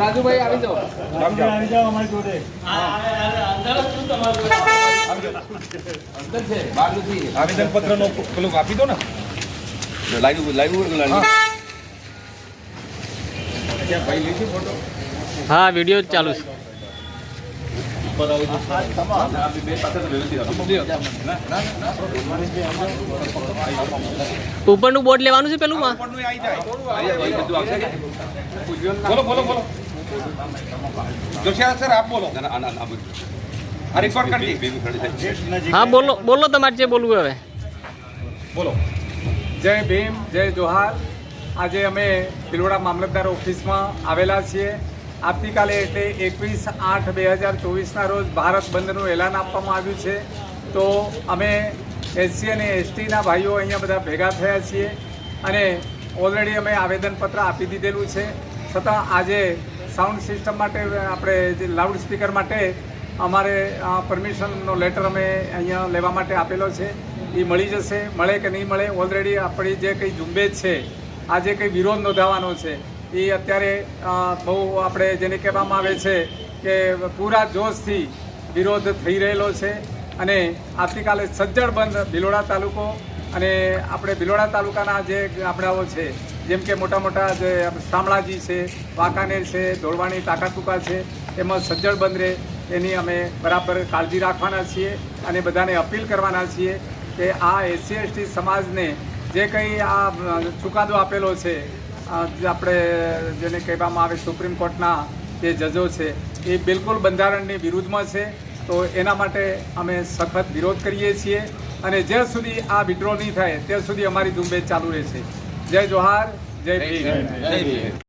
રાજુભાઈ આવી જાઓ. આવી જાઓ અમારી જોડે. અંદર છે બહાર નથી. આવેદન પત્ર નો પેલું આપી દો ને. લાઈવ લાઈવ લાઈવ ભાઈ લીધી ફોટો હા વીડિયો જ ચાલુ છે. ઉપરનું બોર્ડ લેવાનું છે પેલું માં? ઉપરનું આવી જાય બોલો બોલો બોલો. જોશિયા સર આપ બોલો. આ રેકોર્ડ કરી દે હા બોલો બોલો તમારે જે બોલવું હવે. બોલો. જય ભીમ જય જોહાર. આજે અમે ભીલોડા મામલતદાર ઓફિસમાં આવેલા છીએ. આવતીકાલે એટલે એકવીસ આઠ બે હજાર ચોવીસના રોજ ભારત બંધનું એલાન આપવામાં આવ્યું છે. તો અમે એસસી અને એસટીના ભાઈઓ અહીંયા બધા ભેગા થયા છીએ અને ઓલરેડી અમે આવેદનપત્ર આપી દીધેલું છે. છતાં આજે સાઉન્ડ સિસ્ટમ માટે આપણે જે લાઉડ સ્પીકર માટે અમારે પરમિશનનો લેટર અમે અહીંયા લેવા માટે આપેલો છે. એ મળી જશે. મળે કે નહીં મળે ઓલરેડી આપણી જે કંઈ ઝુંબેશ છે આજે કંઈ વિરોધ નોંધાવાનો છે એ અત્યારે બહુ આપણે જેને કહેવામાં આવે છે કે પૂરા જોશથી વિરોધ થઈ રહેલો છે અને આવતીકાલે સજ્જડ બંધ ભિલોડા તાલુકો અને આપણે ભિલોડા તાલુકાના જે ગામડાઓ છે, જેમ કે મોટા મોટા જે શામળાજી છે, વાંકાનેર છે, ધોળવાણી, તાકાતુકા છે, એમાં સજ્જડ બંધ રહે, એની અમે બરાબર કાળજી રાખવાના છીએ અને બધાને અપીલ કરવાના છીએ કે આ એસસી, એસટી સમાજને જે કંઈ આ ચુકાદો આપેલો છે આપણે જેને કહેવામાં આવે સુપ્રીમ કોર્ટના જે જજો છે, એ બિલકુલ બંધારણની વિરુદ્ધમાં છે. તો એના માટે અમે સખત વિરોધ કરીએ છીએ અને જ્યાં સુધી આ વિડ્રો નહીં થાય, ત્યાં સુધી અમારી ઝુંબેશ ચાલુ રહેશે. જય જોહાર, જય જય ભીમ.